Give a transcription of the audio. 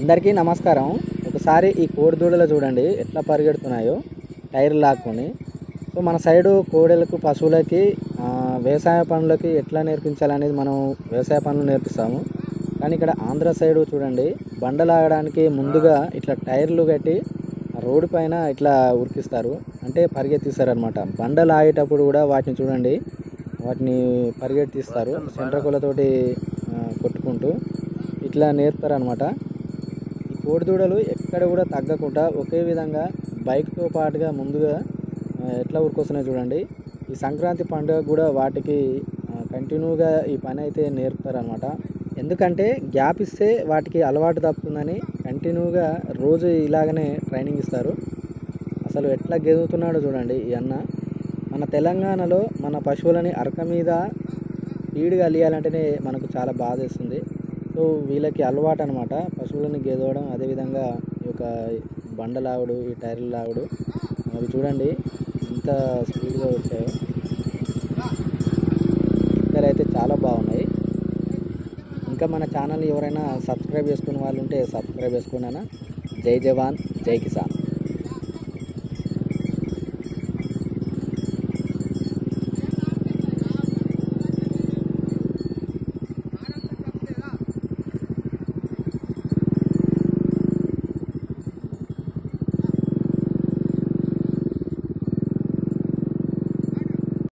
అందరికీ నమస్కారం. ఒకసారి ఈ కోడిదూడలు చూడండి ఎట్లా పరిగెడుతున్నాయో టైర్ లాక్కొని. సో మన సైడు కోడెలకు పశువులకి వ్యవసాయ పనులకి ఎట్లా నేర్పించాలనేది మనం వ్యవసాయ పనులు నేర్పిస్తాము. కానీ ఇక్కడ ఆంధ్ర సైడు చూడండి బండ లాగడానికి ముందుగా ఇట్లా టైర్లు కట్టి రోడ్డు పైన ఇట్లా ఉరికిస్తారు. అంటే పరిగెత్తిస్తారు అనమాట బండ లాగేటప్పుడు కూడా వాటిని చూడండి వాటిని పరిగెత్తిస్తారు సెంట్రకులతోటి కొట్టుకుంటూ ఇట్లా నేర్పుతారు అనమాట ఈ కోడిదూడలు ఎక్కడ కూడా తగ్గకుండా ఒకే విధంగా బైక్తో పాటుగా ముందుగా ఎట్లా ఊరుకొస్తున్నాయి చూడండి. ఈ సంక్రాంతి పండుగ కూడా వాటికి కంటిన్యూగా ఈ పని అయితే నేర్పుతారనమాట ఎందుకంటే గ్యాప్ ఇస్తే వాటికి అలవాటు తప్పుతుందని కంటిన్యూగా రోజు ఇలాగనే ట్రైనింగ్ ఇస్తారు. అసలు ఎట్లా గెదుగుతున్నాడో చూడండి ఈ అన్న. మన తెలంగాణలో మన పశువులని అరక మీద స్పీడ్గా అలియాలంటేనే మనకు చాలా బాధ వేస్తుంది సో వీళ్ళకి అలవాటు అనమాట పశువులను గెదవడం అదేవిధంగా ఈ యొక్క బండలావుడు ఈ టైర్లు లావుడు. అవి చూడండి ఎంత స్పీడ్గా వచ్చాయో. ఇక్కడ అయితే చాలా బాగున్నాయి. ఇంకా మన ఛానల్ ఎవరైనా సబ్స్క్రైబ్ చేసుకునే వాళ్ళు ఉంటే సబ్స్క్రైబ్ చేసుకున్నానా? జై జవాన్ జై కిసాన్.